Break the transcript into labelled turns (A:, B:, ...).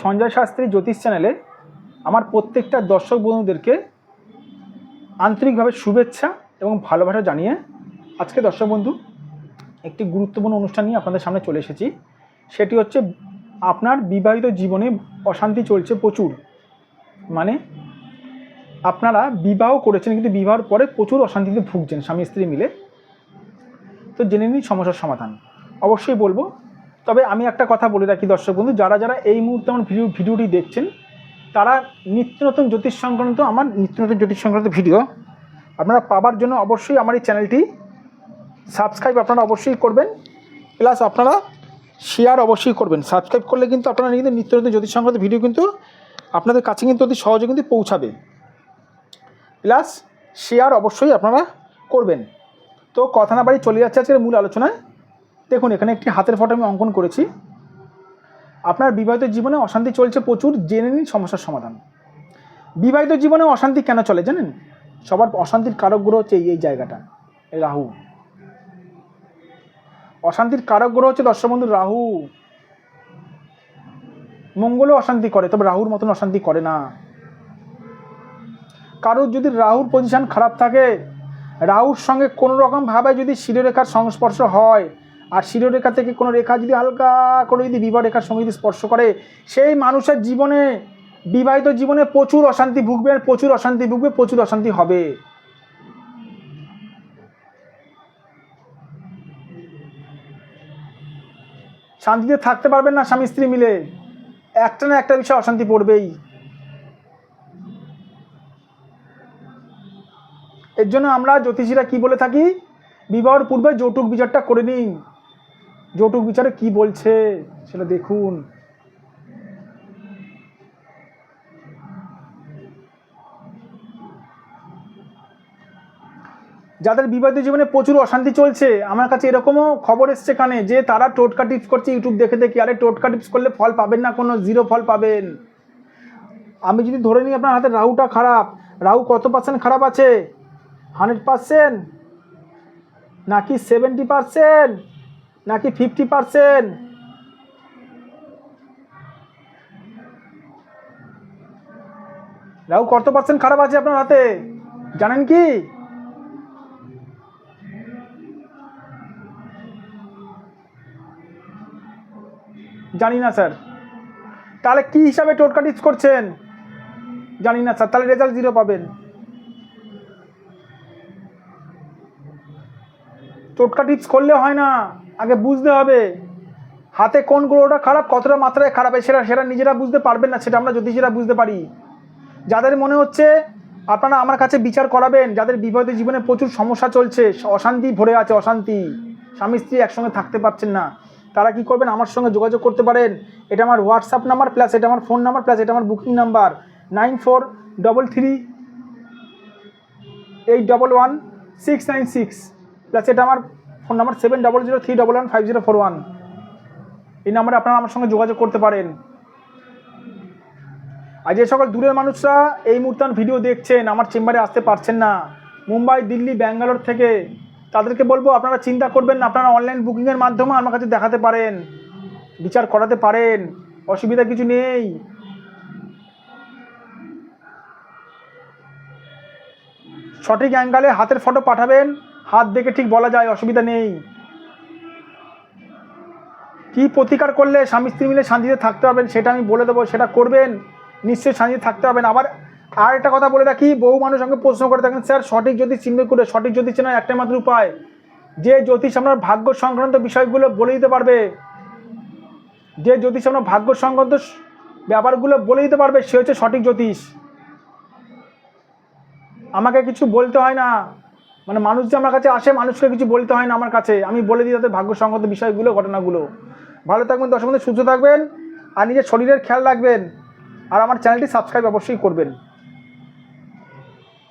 A: সঞ্জয় শাস্ত্রী জ্যোতিষ চ্যানেলে আমার প্রত্যেকটা দর্শক বন্ধুদেরকে আন্তরিকভাবে শুভেচ্ছা এবং ভালোবাসা জানিয়ে আজকে দর্শক বন্ধু একটি গুরুত্বপূর্ণ অনুষ্ঠান নিয়ে আপনাদের সামনে চলে এসেছি। সেটি হচ্ছে আপনার বিবাহিত জীবনে অশান্তি চলছে প্রচুর। মানে আপনারা বিবাহ করেছেন কিন্তু বিবাহের পরে প্রচুর অশান্তিতে ভুগছেন স্বামী স্ত্রী মিলে। তো জেনে নিন সমস্যার সমাধান। অবশ্যই বলব তবে আমি একটা কথা বলে রাখি, দর্শক বন্ধু, যারা যারা এই মুহূর্তে আমার ভিডিও, ভিডিওটি দেখছেন, তারা নিত্য নতুন জ্যোতিষ সংক্রান্ত, আমার নিত্য নতুন জ্যোতিষ সংক্রান্ত ভিডিও আপনারা পাবার জন্য অবশ্যই আমার এই চ্যানেলটি সাবস্ক্রাইব আপনারা অবশ্যই করবেন, প্লাস আপনারা শেয়ার অবশ্যই করবেন। সাবস্ক্রাইব করলে কিন্তু আপনারা কিন্তু নিত্য নতুন জ্যোতিষ সংক্রান্ত ভিডিও কিন্তু আপনাদের কাছে কিন্তু অতি সহজে কিন্তু পৌঁছাবে। প্লাস শেয়ার অবশ্যই আপনারা করবেন। তো কথা না বাড়ি চলে যাচ্ছে আজকের মূল আলোচনায়। দেখুন, এখানে একটি হাতের ফটো আমি অঙ্কন করেছি। আপনার বিবাহিত জীবনে অশান্তি চলছে প্রচুর, জেনে নিন সমস্যার সমাধান। বিবাহিত জীবনে অশান্তি কেন চলে জানেন? সবার অশান্তির কারক গ্রহ হচ্ছে এই এই জায়গাটা রাহু। অশান্তির কারক গ্রহ হচ্ছে দর্শক বন্ধু রাহু। মঙ্গলও অশান্তি করে, তবে রাহুর মতন অশান্তি করে না। কারোর যদি রাহুর পজিশন খারাপ থাকে, রাহুর সঙ্গে কোনো রকমভাবে যদি শিরোরেখার সংস্পর্শ হয় আর শিরোরেখা থেকে কোনো রেখা যদি হালকা করে যদি বিবাহ রেখার সঙ্গে যদি স্পর্শ করে, সেই মানুষের জীবনে, বিবাহিত জীবনে প্রচুর অশান্তি ভুগবে আর প্রচুর অশান্তি ভুগবে, প্রচুর অশান্তি হবে। শান্তিতে থাকতে পারবেন না স্বামী স্ত্রী মিলে। একটা না একটা বিষয়ে অশান্তি পড়বেই। এর জন্য আমরা জ্যোতিষীরা কি বলে থাকি? বিবাহর পূর্বে যৌতুক বিচারটা করে নিন। যৌতুক বিচারে কি বলছে সেটা দেখুন। যাদের বিবাহিত জীবনে প্রচুর অশান্তি চলছে, আমার কাছে এরকমও খবর এসছে কানে যে তারা টোটকা টিপস করছে ইউটিউব দেখে দেখে। আরে টোটকা টিপস করলে ফল পাবেন না কোনো, জিরো ফল পাবেন। আমি যদি ধরে নিই আপনার হাতে রাহুটা খারাপ, রাহু কত পার্সেন্ট খারাপ আছে? হান্ড্রেড পার্সেন্ট নাকি সেভেন্টি পার্সেন্ট নাকি ফিফটি পার্সেন্ট রাহু কত পার্সেন্ট খারাপ আছে আপনার হাতে? জানেন কি? জানি না, স্যার। তাহলে কি হিসাবে টোটকা টিপস করছেন? জানি না, স্যার। তাহলে রেজাল্ট জিরো পাবেন। টোটকা টিপস করলে হয় না। আগে বুঝতে হবে হাতে কোন গ্রহটা খারাপ, কতটা মাত্রায় খারাপ, সেটা সেটা নিজেরা বুঝতে পারবেন না, সেটা আমরা জ্যোতিষীরা বুঝতে পারি। যাদের মনে হচ্ছে আপনারা আমার কাছে বিচার করাবেন, যাদের বিবাহিত জীবনে প্রচুর সমস্যা চলছে, অশান্তি ভরে আছে, অশান্তি, স্বামী স্ত্রী একসঙ্গে থাকতে পারছেন না, তারা কি করবেন? আমার সঙ্গে যোগাযোগ করতে পারেন। এটা আমার হোয়াটসঅ্যাপ নাম্বার প্লাস এটা আমার ফোন নাম্বার প্লাস এটা আমার booking number nine four double three eight double one six nine six plus এটা আমার phone number seven double zero three double one five zero four one এই নাম্বারে আপনারা আমার সঙ্গে যোগাযোগ করতে পারেন। আর যে সকল দূরের মানুষরা এই মুহূর্তে ভিডিও দেখছেন, আমার চেম্বারে আসতে পারছেন না, মুম্বাই, দিল্লি, ব্যাঙ্গালোর থেকে, তাদেরকে বলব আপনারা চিন্তা করবেন না, আপনারা অনলাইন বুকিংয়ের মাধ্যমে আমার কাছে দেখাতে পারেন, বিচার করাতে পারেন, অসুবিধা কিছু নেই। সঠিক অ্যাঙ্গালে হাতের ফটো পাঠাবেন হাত দেখে ঠিক বলা যায়, অসুবিধা নেই। কি প্রতিকার করলে স্বামী স্ত্রী মিলে শান্তিতে থাকতে পারবেন, সেটা আমি বলে দেবো, সেটা করবেন, নিশ্চয়ই শান্তিতে থাকতে পারবেন। আবার আর একটা কথা বলে রাখি, বহু মানুষ আমাকে প্রশ্ন করে থাকেন, স্যার, সঠিক জ্যোতিষ চিহ্ন করে সঠিক জ্যোতিষ চেনার একটা মাত্র উপায়। যে জ্যোতিষ আপনার ভাগ্য সংক্রান্ত বিষয়গুলো বলে দিতে পারবে, যে জ্যোতিষ আপনার ভাগ্য সংক্রান্ত ব্যাপারগুলো বলে দিতে পারবে, সে হচ্ছে সঠিক জ্যোতিষ। আমাকে কিছু বলতে হয় না। মানে মানুষ যে আমার কাছে আসে, মানুষকে কিছু বলতে হয় না আমার কাছে। আমি বলে দিই তাদের ভাগ্যসঙ্গত বিষয়গুলো, ঘটনাগুলো। ভালো থাকবেন, দর্শক সুস্থ থাকবেন, আর নিজের শরীরের খেয়াল রাখবেন। আর আমার চ্যানেলটি সাবস্ক্রাইব অবশ্যই করবেন।